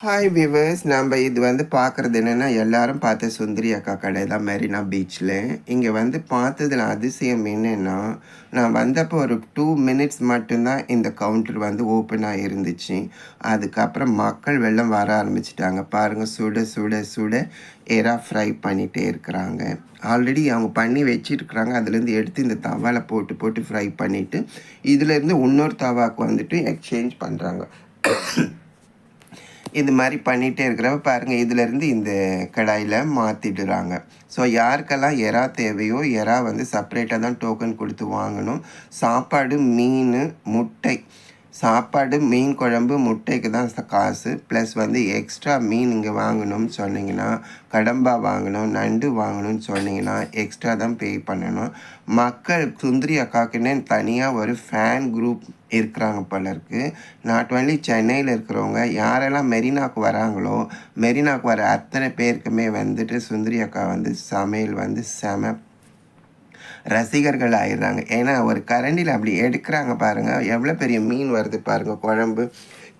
Hi viewers நம்ம இது வந்து பார்க்குறது என்னென்னா எல்லாரும் பார்த்த சுந்தரி அக்கா கடை தான் மெரினா பீச்சில் இங்கே வந்து பார்த்ததில் அதிசயம் என்னென்னா நான் வந்தப்போ ஒரு டூ மினிட்ஸ் மட்டும்தான் இந்த கவுண்டர் வந்து ஓப்பனாக இருந்துச்சு. அதுக்கப்புறம் மக்கள் வெள்ளம் வர ஆரம்பிச்சிட்டாங்க. பாருங்கள் சுட சுட சுட எறா ஃப்ரை பண்ணிகிட்டே இருக்கிறாங்க. ஆல்ரெடி அவங்க பண்ணி வச்சிருக்கிறாங்க. அதுலேருந்து எடுத்து இந்த தவால போட்டு போட்டு ஃப்ரை பண்ணிவிட்டு இதுலேருந்து இன்னொரு தவாக்கு வந்துட்டு எக்ஸ்சேஞ்ச் பண்ணுறாங்க இது மாதிரி பண்ணிகிட்டே இருக்கிறப்ப பாருங்கள் இதிலேருந்து இந்த கடாயில் மாற்றிடுறாங்க ஸோ யாருக்கெல்லாம் எறா தேவையோ எறா வந்து செப்பரேட்டாக தான் டோக்கன் கொடுத்து வாங்கணும். சாப்பாடு மீன் முட்டை. சாப்பாடு மீன் குழம்பு முட்டைக்கு தான் காசு. ப்ளஸ் வந்து எக்ஸ்ட்ரா மீன் இங்கே வாங்கணும்னு சொன்னீங்கன்னா கடம்பா வாங்கணும் நண்டு வாங்கணும்னு சொன்னீங்கன்னா எக்ஸ்ட்ரா தான் பே பண்ணணும். மக்கள் சுந்தரி அக்காக்குன்னு தனியாக ஒரு ஃபேன் குரூப் இருக்கிறாங்க போல இருக்குது நாட் ஒன்லி சென்னையில் இருக்கிறவங்க யாரெல்லாம் மெரினாவுக்கு வராங்களோ மெரினாவுக்கு வர அத்தனை பேருக்குமே வந்துட்டு சுந்தரி அக்கா வந்து சமையல் வந்து செம ரசிகர்கள் ஆயிடுறாங்க ஏன்னா ஒரு கரண்டியில் அப்படி எடுக்கிறாங்க பாருங்கள் எவ்வளோ பெரிய மீன் வருது பாருங்கள் குழம்பு.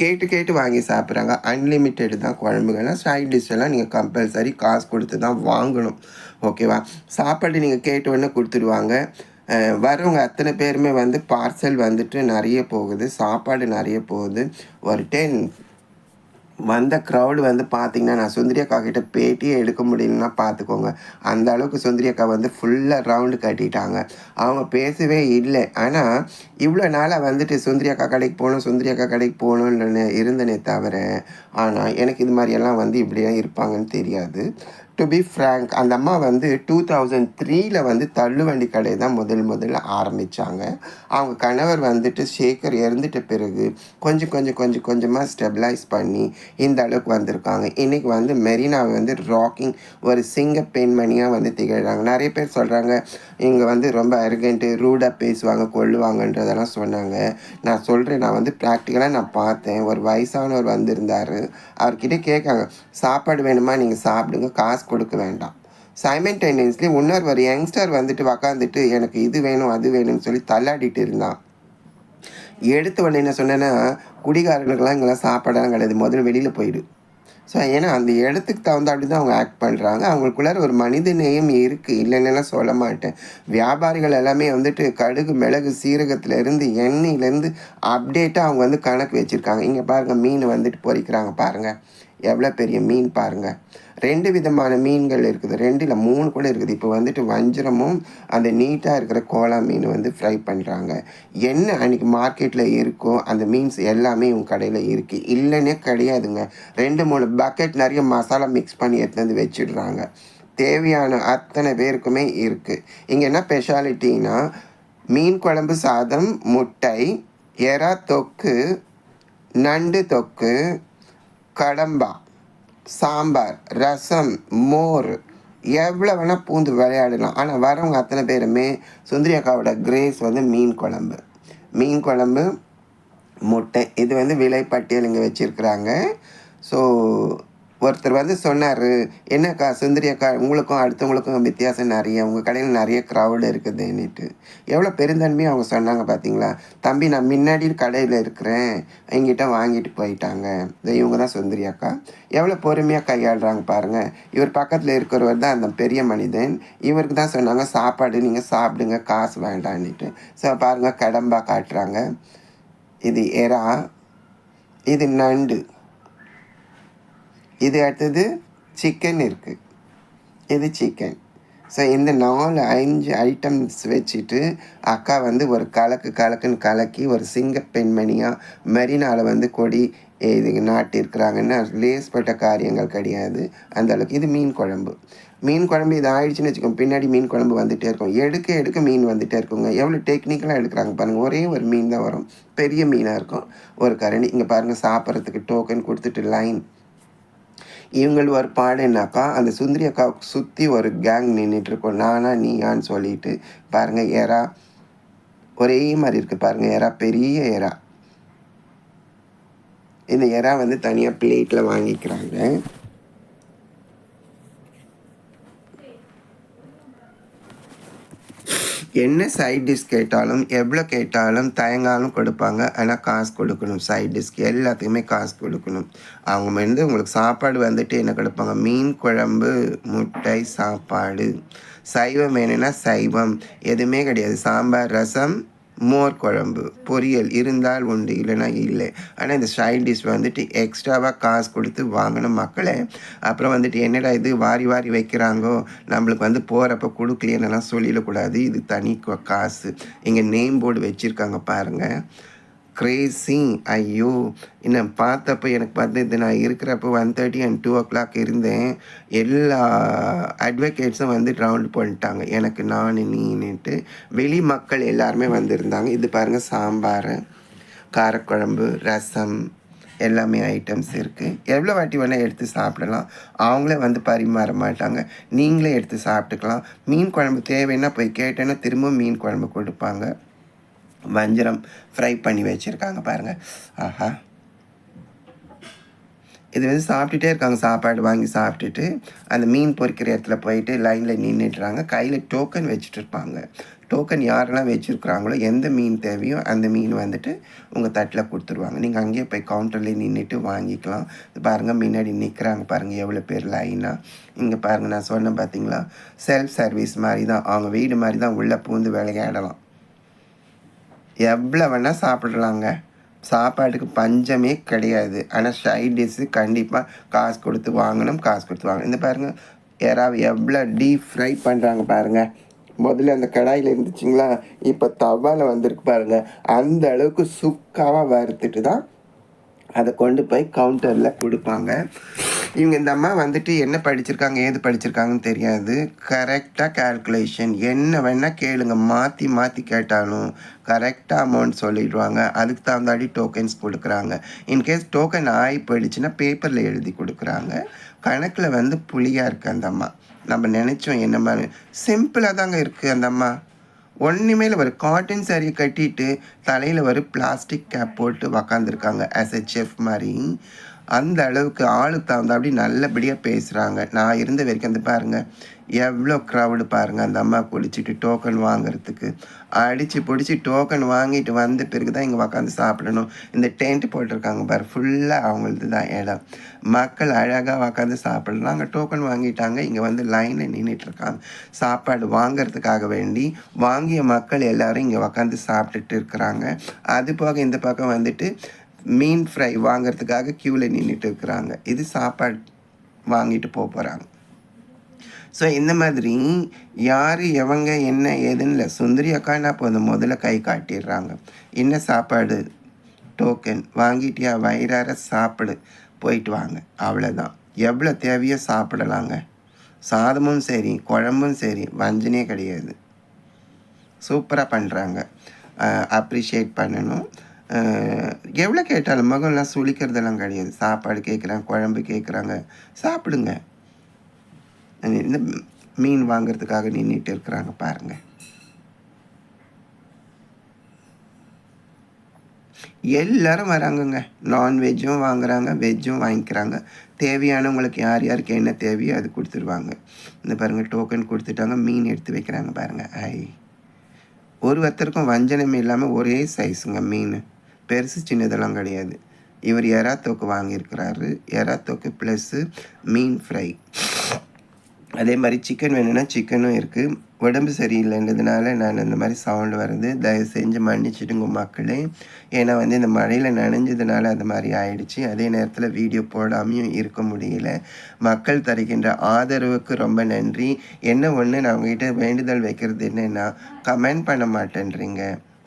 கேட்டு கேட்டு வாங்கி சாப்பிட்றாங்க. அன்லிமிட்டெடு தான் குழம்புகள்லாம். சைட் டிஷ் எல்லாம் நீங்கள் கம்பல்சரி காசு கொடுத்து தான் வாங்கணும். ஓகேவா சாப்பாடு நீங்கள் கேட்டு உடனே கொடுத்துடுவாங்க. வரவங்க அத்தனை பேருமே வந்து பார்சல் வந்துட்டு நிறைய போகுது. சாப்பாடு நிறைய போகுது. ஒரு டென் வந்த க்ரௌடு வந்து பார்த்திங்கன்னா நான் சுந்தரி அக்கா கிட்ட பேட்டியே எடுக்க முடியலன்னா பார்த்துக்கோங்க அந்த அளவுக்கு சுந்தரி அக்கா வந்து ஃபுல்லாக ரவுண்டு கட்டிட்டாங்க. அவங்க பேசவே இல்லை. ஆனால் இவ்வளோ நாளாக வந்துட்டு சுந்தரி அக்கா கடைக்கு போகணும் சுந்தரி அக்கா கடைக்கு போகணுன்னு இருந்தனே தவிர ஆனால் எனக்கு இது மாதிரியெல்லாம் வந்து இப்படியே இருப்பாங்கன்னு தெரியாது. டு பி ஃப்ரேங்க் அந்த அம்மா வந்து டூ தௌசண்ட் த்ரீயில் வந்து தள்ளுவண்டி கடையை தான் முதல் முதல்ல ஆரம்பித்தாங்க அவங்க கணவர் வந்துட்டு சேகர் இறந்துட்ட பிறகு கொஞ்சம் கொஞ்சம் கொஞ்சம் கொஞ்சமாக ஸ்டெபிளைஸ் பண்ணி இந்த அளவுக்கு வந்திருக்காங்க. இன்றைக்கி வந்து மெரினாவை வந்து ராக்கிங் ஒரு சிங்க பெண்மணியாக வந்து திகழ்கிறாங்க நிறைய பேர் சொல்கிறாங்க இங்கே வந்து ரொம்ப அருகன்ட்டு ரூடாக பேசுவாங்க கொள்ளுவாங்கன்றதெல்லாம் சொன்னாங்க. நான் சொல்கிறேன் நான் வந்து ப்ராக்டிக்கலாக நான் பார்த்தேன். ஒரு வயசானவர் வந்திருந்தார். அவர்கிட்ட கேட்காங்க சாப்பாடு வேணுமா? நீங்கள் சாப்பிடுங்க. காசு கொடுக்க வேண்டாம். சைமன்டைனியஸ்லி இன்னொரு ஒரு யங்ஸ்டர் வந்துட்டு உக்காந்துட்டு எனக்கு இது வேணும் அது வேணும்னு சொல்லி தள்ளாடிட்டு இருந்தான். எடுத்த உடனே என்ன சொன்னேன்னா குடிகாரர்களுக்கெல்லாம் இங்கெல்லாம் சாப்பாடெல்லாம் கிடையாது முதல்ல வெளியில் போயிடு. ஸோ ஏன்னா அந்த இடத்துக்கு தகுந்த அப்படி தான் அவங்க ஆக்ட் பண்ணுறாங்க அவங்களுக்குள்ளார ஒரு மனித நேயம் இருக்குது இல்லைன்னா சொல்ல மாட்டேன். வியாபாரிகள் எல்லாமே வந்துட்டு கடுகு மிளகு சீரகத்துலேருந்து எண்ணெயிலேருந்து அப்டேட்டாக அவங்க வந்து கணக்கு வச்சுருக்காங்க. இங்கே பாருங்கள் மீன் வந்துட்டு பொறிக்கிறாங்க பாருங்கள் எவ்வளோ பெரிய மீன் பாருங்கள் ரெண்டு விதமான மீன்கள் இருக்குது. ரெண்டில் மூணு கூட இருக்குது. இப்போ வந்துட்டு வஞ்சிரமும் அந்த நீட்டாக இருக்கிற கோலா மீன் வந்து ஃப்ரை பண்ணுறாங்க என்ன அன்றைக்கி மார்க்கெட்டில் இருக்கோ அந்த மீன்ஸ் எல்லாமே உங்கள் கடையில் இருக்குது இல்லைன்னே கிடையாதுங்க. ரெண்டு மூணு பக்கெட் நிறைய மசாலா மிக்ஸ் பண்ணி எடுத்து வந்து வச்சிடுறாங்க. தேவையான அத்தனை பேருக்குமே இருக்குது இங்கே என்ன ஸ்பெஷாலிட்டின்னா மீன் குழம்பு சாதம் முட்டை எறா தொக்கு நண்டு தொக்கு கடம்பா சாம்பார் ரசம் மோர். எவ்வளோ வேணால் பூந்து விளையாடலாம். ஆனால் வரவங்க அத்தனை பேருமே சுந்தரி அக்காவோட கிரேஸ் வந்து மீன் குழம்பு. மீன் குழம்பு முட்டை. இது வந்து விலைப்பட்டியல் இங்கே வச்சுருக்குறாங்க. ஸோ ஒருத்தர் வந்து சொன்னார் என்னக்கா சுந்தரி அக்கா உங்களுக்கும் அடுத்தவங்களுக்கும் வித்தியாசம் நிறைய உங்கள் கடையில் நிறைய க்ரௌடு இருக்குதுன்னுட்டு. எவ்வளோ பெருந்தன்மையாக அவங்க சொன்னாங்க பார்த்தீங்களா? தம்பி நான் முன்னாடி கடையில் இருக்கிறேன் எங்கிட்ட வாங்கிட்டு போயிட்டாங்க. இவங்க தான் சுந்தரி அக்கா. எவ்வளோ பொறுமையாக கையாளுறாங்க பாருங்கள் இவர் பக்கத்தில் இருக்கிறவர் தான் அந்த பெரிய மனிதன். இவருக்கு தான் சொன்னாங்க சாப்பாடு நீங்கள் சாப்பிடுங்க காசு வேண்டான்னுட்டு. ஸோ பாருங்கள் கடம்பா காட்டுறாங்க. இது எறா இது நண்டு. இது அடுத்தது சிக்கன் இருக்குது இது சிக்கன் ஸோ இந்த நாலு அஞ்சு ஐட்டம்ஸ் வச்சுட்டு அக்கா வந்து ஒரு கலக்கு கலக்குன்னு கலக்கி ஒரு சிங்க பெண்மணியாக மெரினாவில் வந்து கொடி இது நாட்டிருக்கிறாங்கன்னா லேஸ்பட்ட காரியங்கள் கிடையாது அந்தளவுக்கு இது மீன் குழம்பு. மீன் குழம்பு இது ஆயிடுச்சுன்னு வச்சுக்கோங்க. பின்னாடி மீன் குழம்பு வந்துகிட்டே இருக்கும். எடுக்க எடுக்க மீன் வந்துகிட்டே இருக்குங்க. எவ்வளோ டெக்னிக்கலாக எடுக்கிறாங்க பாருங்கள் ஒரே ஒரு மீன் தான் வரும். பெரிய மீனாக இருக்கும். ஒரு கரண்டி இங்கே பாருங்கள் சாப்பிட்றதுக்கு டோக்கன் கொடுத்துட்டு லைன் இவங்கள் ஒரு பாடுனாக்கா அந்த சுந்தரி அக்கா சுற்றி ஒரு கேங் நின்றுட்டுருக்கோம் நானா நீயான்னு சொல்லிட்டு பாருங்கள் ஏரா ஒரே மாதிரி இருக்குது பாருங்கள் ஏரா பெரிய ஏரா இந்த எறா வந்து தனியாக பிளேட்டில் வாங்கிக்கிறாங்க. என்ன சைட் டிஷ் கேட்டாலும் எவ்வளோ கேட்டாலும் தயங்காலும் கொடுப்பாங்க. ஆனால் காசு கொடுக்கணும். சைட் டிஷ்க்கு எல்லாத்துக்குமே காசு கொடுக்கணும். அவங்க வந்து உங்களுக்கு சாப்பாடு வந்துட்டு என்ன கொடுப்பாங்க? மீன் குழம்பு முட்டை சாப்பாடு. சைவம் வேணும்னா சைவம். எதுவுமே கிடையாது. சாம்பார் ரசம் மோர் குழம்பு பொரியல் இருந்தால் உண்டு இல்லைன்னா இல்லை. ஆனால் இந்த சைட் டிஷ் வந்துட்டு எக்ஸ்ட்ராவாக காசு கொடுத்து வாங்கணும் மக்களை. அப்புறம் வந்துட்டு என்னடா இது வாரி வாரி வைக்கிறாங்கோ? நம்மளுக்கு வந்து போகிறப்ப கொடுக்கலையென்னலாம் சொல்லிடக்கூடாது. இது தனி காசு. இங்கே நேம் போர்டு வச்சுருக்காங்க பாருங்கள் கிரேசி ஐயோ. என்ன பார்த்தப்போ எனக்கு பார்த்தது நான் இருக்கிறப்போ one thirty and two o'clock இருந்தேன். எல்லா அட்வொகேட்ஸும் வந்து ரவுண்ட் பண்ணிட்டாங்க. எனக்கு நான் நீன்னுட்டு. வெளி மக்கள் எல்லாருமே வந்திருந்தாங்க. இது பாருங்கள் சாம்பார் காரக்குழம்பு ரசம் எல்லாமே ஐட்டம்ஸ் இருக்குது எவ்வளோ வாட்டி வேணால் எடுத்து சாப்பிடலாம். அவங்களே வந்து பரிமாற மாட்டாங்க. நீங்களே எடுத்து சாப்பிட்டுக்கலாம். மீன் குழம்பு தேவைன்னா போய் கேட்டேன்னா திரும்ப மீன் குழம்பு கொடுப்பாங்க. வஞ்சரம் ஃப்ரை பண்ணி வச்சுருக்காங்க பாருங்கள் ஆஹா. இது வந்து சாப்பிட்டுட்டே இருக்காங்க சாப்பாடு வாங்கி சாப்பிட்டுட்டு. அந்த மீன் பொறிக்கிற இடத்துல போயிட்டு லைனில் நின்றுட்டுறாங்க கையில் டோக்கன் வச்சுட்டு இருப்பாங்க. டோக்கன் யாரெல்லாம் வச்சுருக்குறாங்களோ எந்த மீன் தேவையோ அந்த மீன் வந்துட்டு உங்கள் தட்டில் கொடுத்துருவாங்க. நீங்கள் அங்கேயே போய் கவுண்டர்லேயே நின்றுட்டு வாங்கிக்கலாம். பாருங்கள் முன்னாடி நிற்கிறாங்க பாருங்கள் எவ்வளோ பேர் லைனாக இங்கே பாருங்கள் நான் சொன்னேன் பார்த்தீங்களா செல்ஃப் சர்வீஸ் மாதிரி தான். அவங்க வீடு மாதிரி தான் உள்ளே பூந்து விளையாடலாம். எவ்வளோ வேணால் சாப்பிடலாங்க. சாப்பாட்டுக்கு பஞ்சமே கிடையாது. ஆனால் சைட் டிஷ்ஷு கண்டிப்பாக காசு கொடுத்து வாங்கணும் காசு கொடுத்து வாங்கணும். இந்த பாருங்கள் யாராவது எவ்வளோ டீப் ஃப்ரை பண்ணுறாங்க பாருங்கள் முதல்ல அந்த கடாயில் இருந்துச்சுங்களா? இப்போ தவால வந்திருக்கு பாருங்கள் அந்த அளவுக்கு சுக்காவாக வறுத்துட்டு தான் அதை கொண்டு போய் கவுண்டரில் கொடுப்பாங்க. இவங்க இந்த அம்மா வந்துட்டு என்ன படிச்சிருக்காங்க ஏது படிச்சிருக்காங்கன்னு தெரியாது. கரெக்டாக கால்குலேஷன் என்ன வேணால் கேளுங்க. மாற்றி மாற்றி கேட்டாலும் கரெக்டாக அமௌண்ட் சொல்லிடுவாங்க. அதுக்கு தகுந்தாடி டோக்கன்ஸ் கொடுக்குறாங்க. இன்கேஸ் டோக்கன் ஆகி போயிடுச்சுன்னா பேப்பரில் எழுதி கொடுக்குறாங்க. கணக்கில் வந்து புளியாக இருக்குது அந்த அம்மா. நம்ம நினச்சோம் என்ன மாதிரி. சிம்பிளாக தாங்க இருக்குது அந்த அம்மா. ஒன்றுமேல ஒரு காட்டன் சாரியை கட்டிட்டு தலையில் ஒரு பிளாஸ்டிக் கேப் போட்டு உக்காந்துருக்காங்க. ஆஸ் எ செஃப் மாதிரி. அந்த அளவுக்கு ஆளுக்கு தகுந்தாப்படி நல்லபடியாக பேசுகிறாங்க நான் இருந்த வரைக்கும் வந்து பாருங்கள் எவ்வளோ க்ரௌடு பாருங்கள் அந்த அம்மா குளிச்சுட்டு டோக்கன் வாங்குறதுக்கு. அடித்து பிடிச்சி டோக்கன் வாங்கிட்டு வந்த பிறகு தான் இங்கே உக்காந்து சாப்பிடணும். இந்த டென்ட் போட்டிருக்காங்க பாரு ஃபுல்லாக அவங்களது தான் இடம். மக்கள் அழகாக உக்காந்து சாப்பிடலாம் அங்கே டோக்கன் வாங்கிட்டாங்க இங்கே வந்து லைனில் நின்றுட்டுருக்காங்க சாப்பாடு வாங்குறதுக்காக வேண்டி வாங்கிய மக்கள் எல்லோரும் இங்கே உக்காந்து சாப்பிட்டுட்டு இருக்கிறாங்க. அது போக இந்த பக்கம் வந்துட்டு மீன் ஃப்ரை வாங்குறதுக்காக க்யூவில் நின்றுட்டு இருக்கிறாங்க. இது சாப்பாடு வாங்கிட்டு போக போகிறாங்க ஸோ இந்த மாதிரி யார் எவங்க என்ன ஏதுன்னு இல்லை. சுந்தரி அக்கான்னா இப்போ முதல்ல கை காட்டிடுறாங்க. என்ன சாப்பாடு? டோக்கன் வாங்கிட்டியா? வயிறார சாப்பிடு. போயிட்டு வாங்க. அவ்வளோதான் எவ்வளோ தேவையோ சாப்பிடலாங்க. சாதமும் சரி குழம்பும் சரி வஞ்சனே கிடையாது. சூப்பராக பண்ணுறாங்க அப்ரிஷியேட் பண்ணணும். எவ்வளோ கேட்டாலும் மகன்லாம் சுளிக்கிறதெல்லாம் கிடையாது. சாப்பாடு கேட்குறாங்க குழம்பு கேட்குறாங்க சாப்பிடுங்க. இந்த மீன் வாங்கிறதுக்காக நின்றுட்டு இருக்கிறாங்க பாருங்க. எல்லாரும் வராங்கங்க. நான்வெஜ்ஜும் வாங்குறாங்க வெஜ்ஜும் வாங்கிக்கிறாங்க. தேவையானவங்களுக்கு யார் யாருக்கு என்ன தேவையோ அது கொடுத்துருவாங்க. இந்த பாருங்கள் டோக்கன் கொடுத்துட்டாங்க மீன் எடுத்து வைக்கிறாங்க பாருங்கள் ஐ. ஒரு ஒருத்தருக்கும் வஞ்சனமே இல்லாமல் ஒரே சைஸுங்க மீன். பெருசு சின்னதெல்லாம் கிடையாது. இவர் எறா தோக்கு வாங்கியிருக்கிறாரு. எறா தோக்கு ப்ளஸ்ஸு மீன் ஃப்ரை அதே மாதிரி சிக்கன் வேணும்னா சிக்கனும் இருக்குது உடம்பு சரியில்லைன்றதுனால நான் இந்த மாதிரி சவுண்டு வருது தயவு செஞ்சு மன்னிச்சிடுங்க மக்களே. ஏன்னா வந்து இந்த மழையில் நனைஞ்சதுனால அது மாதிரி ஆயிடுச்சு. அதே நேரத்தில் வீடியோ போடாமையும் இருக்க முடியல. மக்கள் தருகின்ற ஆதரவுக்கு ரொம்ப நன்றி. என்ன ஒன்று நான் உங்ககிட்ட வேண்டுதல் வைக்கிறது என்னென்னா கமெண்ட் பண்ண மாட்டேன்றீங்க.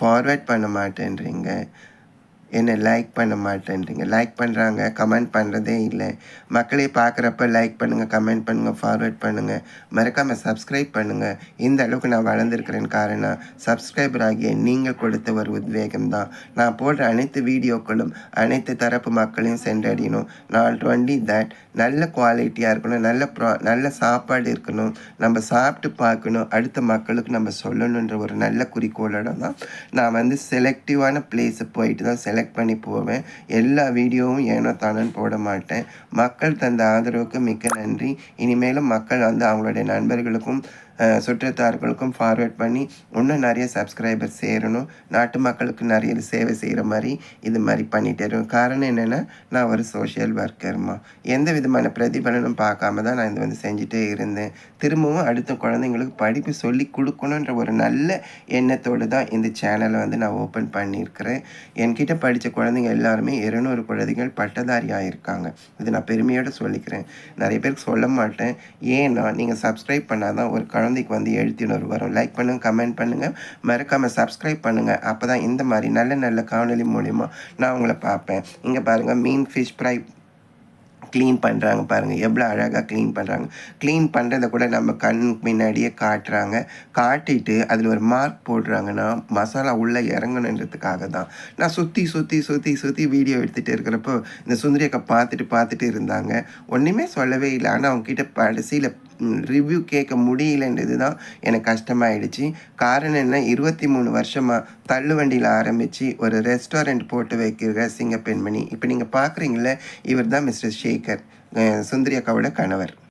ஃபார்வேர்ட் பண்ண மாட்டேன்றீங்க. என்னை லைக் பண்ண மாட்டேன்றீங்க. லைக் பண்ணுறாங்க கமெண்ட் பண்ணுறதே இல்லை. மக்களே பார்க்குறப்ப லைக் பண்ணுங்கள் கமெண்ட் பண்ணுங்கள் ஃபார்வேர்ட் பண்ணுங்கள் மறக்காமல் சப்ஸ்கிரைப் பண்ணுங்கள் இந்த அளவுக்கு நான் வளர்ந்துருக்கிறேன் காரணம் சப்ஸ்கிரைபர் ஆகிய நீங்கள் கொடுத்த ஒரு உத்வேகம் தான் நான் போடுற அனைத்து வீடியோக்களும் அனைத்து தரப்பு மக்களையும் சென்றடையணும். நான் டுவெண்ட்டி தட் நல்ல குவாலிட்டியாக இருக்கணும் நல்ல ப்ரா நல்ல சாப்பாடு இருக்கணும். நம்ம சாப்பிட்டு பார்க்கணும் அடுத்த மக்களுக்கு நம்ம சொல்லணுன்ற ஒரு நல்ல குறிக்கோளோட தான் நான் வந்து செலக்டிவான பிளேஸை போயிட்டு தான் செலக்ட் பண்ணி போவேன். எல்லா வீடியோவும் ஏனோ தானோன்னு போட மாட்டேன். மக்கள் தந்த ஆதரவுக்கு மிக்க நன்றி. இனிமேலும் மக்கள் வந்து அவங்களுடைய நண்பர்களுக்கும் சுற்றத்தார்களுக்கும் ஃபார்வேர்ட் பண்ணி இன்னும் நிறைய சப்ஸ்கிரைபர் சேரணும். நாட்டு மக்களுக்கு நிறைய சேவை செய்கிற மாதிரி இது மாதிரி பண்ணிகிட்டே இருக்கும். காரணம் என்னென்னா நான் ஒரு சோஷியல் ஒர்க்கர்மா எந்த விதமான பிரதிபலனும் பார்க்காம தான் நான் இது வந்து செஞ்சுட்டே இருந்தேன். திரும்பவும் அடுத்த குழந்தைங்களுக்கு படிப்பு சொல்லி கொடுக்கணுன்ற ஒரு நல்ல எண்ணத்தோடு தான் இந்த சேனலை வந்து நான் ஓப்பன் பண்ணியிருக்கிறேன். என்கிட்ட படித்த குழந்தைங்க எல்லாருமே இருநூறு குழந்தைகள் பட்டதாரி ஆகியிருக்காங்க இது நான் பெருமையோடு சொல்லிக்கிறேன். நிறைய பேருக்கு சொல்ல மாட்டேன். ஏன்னா நீங்கள் சப்ஸ்கிரைப் பண்ணால் தான் ஒரு குழந்தைக்கு வந்து எழுத்தினர் வரும் லைக் பண்ணுங்கள் கமெண்ட் பண்ணுங்கள் மறக்காமல் சப்ஸ்கிரைப் பண்ணுங்கள் அப்போ தான் இந்த மாதிரி நல்ல நல்ல காணொலி மூலிமா நான் உங்களை பார்ப்பேன். இங்கே பாருங்கள் மீன் ஃபிஷ் ஃப்ரை க்ளீன் பண்ணுறாங்க பாருங்கள் எவ்வளோ அழகாக க்ளீன் பண்ணுறாங்க க்ளீன் பண்ணுறத கூட நம்ம கண் முன்னாடியே காட்டுறாங்க. காட்டிட்டு அதில் ஒரு மார்க் போடுறாங்கன்னா மசாலா உள்ளே இறங்கணுன்றதுக்காக தான் நான் சுற்றி சுற்றி சுற்றி சுற்றி வீடியோ எடுத்துகிட்டு இருக்கிறப்போ இந்த சுந்தரியக்கா பார்த்துட்டு பார்த்துட்டு இருந்தாங்க. ஒன்றுமே சொல்லவே இல்லை. ஆனால் அவங்கக்கிட்ட கடைசியில் ரிவ்யூ கேட்க முடியலன்றது தான் எனக்கு கஷ்டமாயிடுச்சு. காரணம் என்ன? இருபத்தி மூணு வருஷமாக தள்ளுவண்டியில் ஆரம்பித்து ஒரு ரெஸ்டாரண்ட் போட்டு வைக்கிற சிங்க பெண்மணி இப்போ நீங்கள் பார்க்குறீங்களே இவர் தான் மிஸ்டர் ஷேகர் அஹ் சுந்தரி அக்காவோட கணவர்.